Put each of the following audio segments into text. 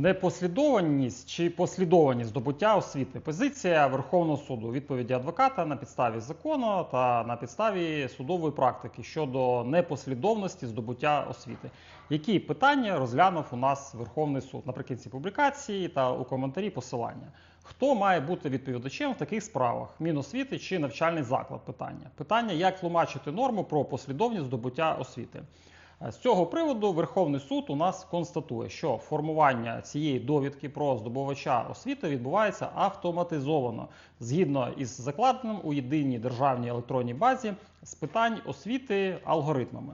Непослідованість чи послідованість здобуття освіти. Позиція Верховного суду відповіді адвоката на підставі закону та на підставі судової практики щодо непослідовності здобуття освіти. Які питання розглянув у нас Верховний суд наприкінці публікації та у коментарі посилання? Хто має бути відповідачем в таких справах? Міносвіти чи навчальний заклад? Питання. Питання, як тлумачити норму про послідовність здобуття освіти. З цього приводу Верховний суд у нас констатує, що формування цієї довідки про здобувача освіти відбувається автоматизовано згідно із закладеним у єдиній державній електронній базі з питань освіти алгоритмами.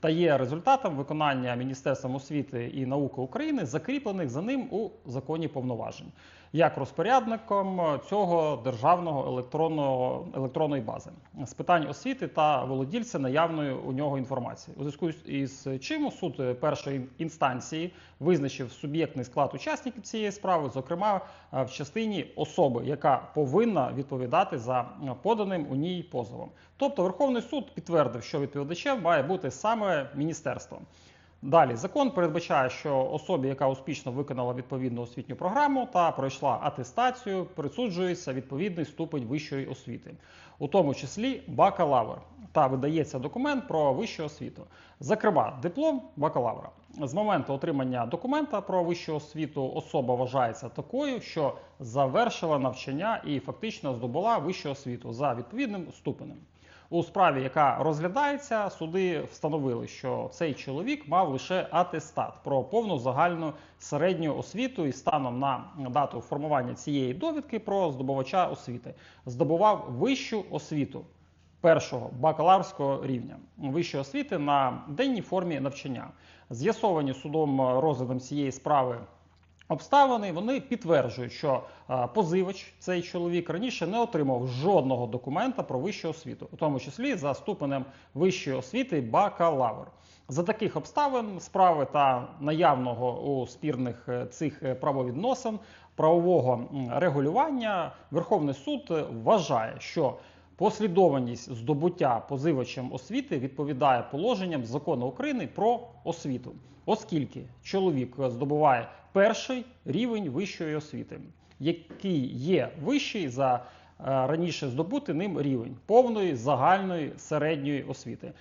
Та є результатом виконання Міністерством освіти і науки України, закріплених за ним у законі повноважень, як розпорядником цього державного електронного електронної бази з питань освіти та володільця наявної у нього інформації. У зв'язку із чим суд першої інстанції визначив суб'єктний склад учасників цієї справи, зокрема в частині особи, яка повинна відповідати за поданим у ній позовом. Тобто Верховний суд підтвердив, що відповідачем має бути саме міністерство. Далі закон передбачає, що особі, яка успішно виконала відповідну освітню програму та пройшла атестацію, присуджується відповідний ступень вищої освіти, у тому числі бакалавр, та видається документ про вищу освіту. Зокрема, диплом бакалавра. З моменту отримання документа про вищу освіту особа вважається такою, що завершила навчання і фактично здобула вищу освіту за відповідним ступенем. У справі, яка розглядається, суди встановили, що цей чоловік мав лише атестат про повну загальну середню освіту і станом на дату формування цієї довідки про здобувача освіти здобував вищу освіту першого бакалаврського рівня вищої освіти на денній формі навчання. З'ясовані судом розглядом цієї справи. Обставини вони підтверджують, що позивач, цей чоловік, раніше не отримав жодного документа про вищу освіту, у тому числі за ступенем вищої освіти бакалавр. За таких обставин справи та наявного у спірних е, цих е, правовідносин правового регулювання Верховний суд вважає, що Послідованість здобуття позивачем освіти відповідає положенням закону України про освіту, оскільки чоловік здобуває перший рівень вищої освіти, який є вищий за раніше здобути ним рівень повної загальної середньої освіти. Е,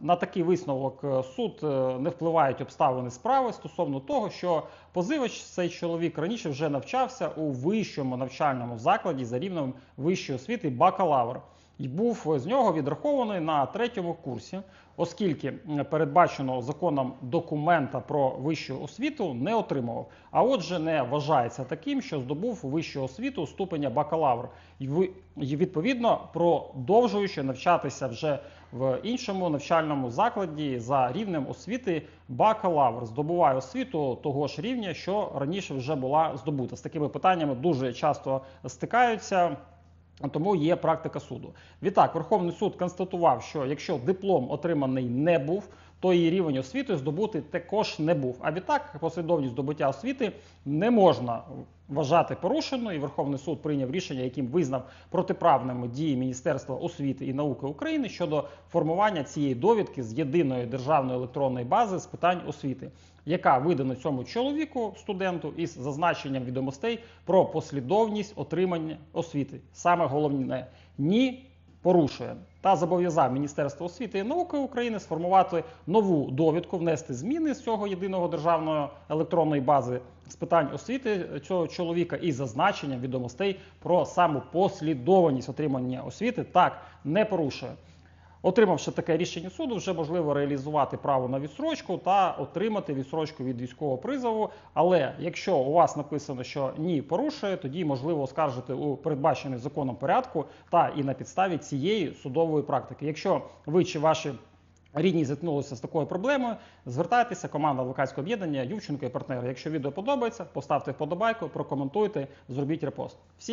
на такий висновок е, суд не впливають обставини справи стосовно того, що позивач цей чоловік раніше вже навчався у вищому навчальному закладі за рівнем вищої освіти бакалавр і був з нього відрахований на третьому курсі, оскільки передбаченого законом документа про вищу освіту не отримував. А отже, не вважається таким, що здобув вищу освіту ступеня бакалавр, і відповідно продовжуючи навчатися вже в іншому навчальному закладі за рівнем освіти бакалавр здобуває освіту того ж рівня, що раніше вже була здобута. З такими питаннями дуже часто стикаються. Тому є практика суду. Відтак, Верховний суд констатував, що якщо диплом отриманий не був, то рівень освіти здобути також не був. А відтак, послідовність здобуття освіти не можна вважати порушеною. І Верховний суд прийняв рішення, яким визнав протиправними дії Міністерства освіти і науки України щодо формування цієї довідки з єдиної державної електронної бази з питань освіти, яка видана цьому чоловіку, студенту, із зазначенням відомостей про послідовність отримання освіти. Саме головне ні порушує та зобов'язав Міністерство освіти і науки України сформувати нову довідку, внести зміни з цього єдиного державної електронної бази з питань освіти цього чоловіка і зазначенням відомостей про саму послідованість отримання освіти так не порушує. Отримавши таке рішення суду, вже можливо реалізувати право на відсрочку та отримати відсрочку від військового призову. Але якщо у вас написано, що ні порушує, тоді можливо оскаржити у передбачений законом порядку та і на підставі цієї судової практики. Якщо ви чи ваші Рідні зіткнулися з такою проблемою. Звертайтеся, команда адвокатського об'єднання Ювченко і партнери. Якщо відео подобається, поставте вподобайку, прокоментуйте, зробіть репост. Всі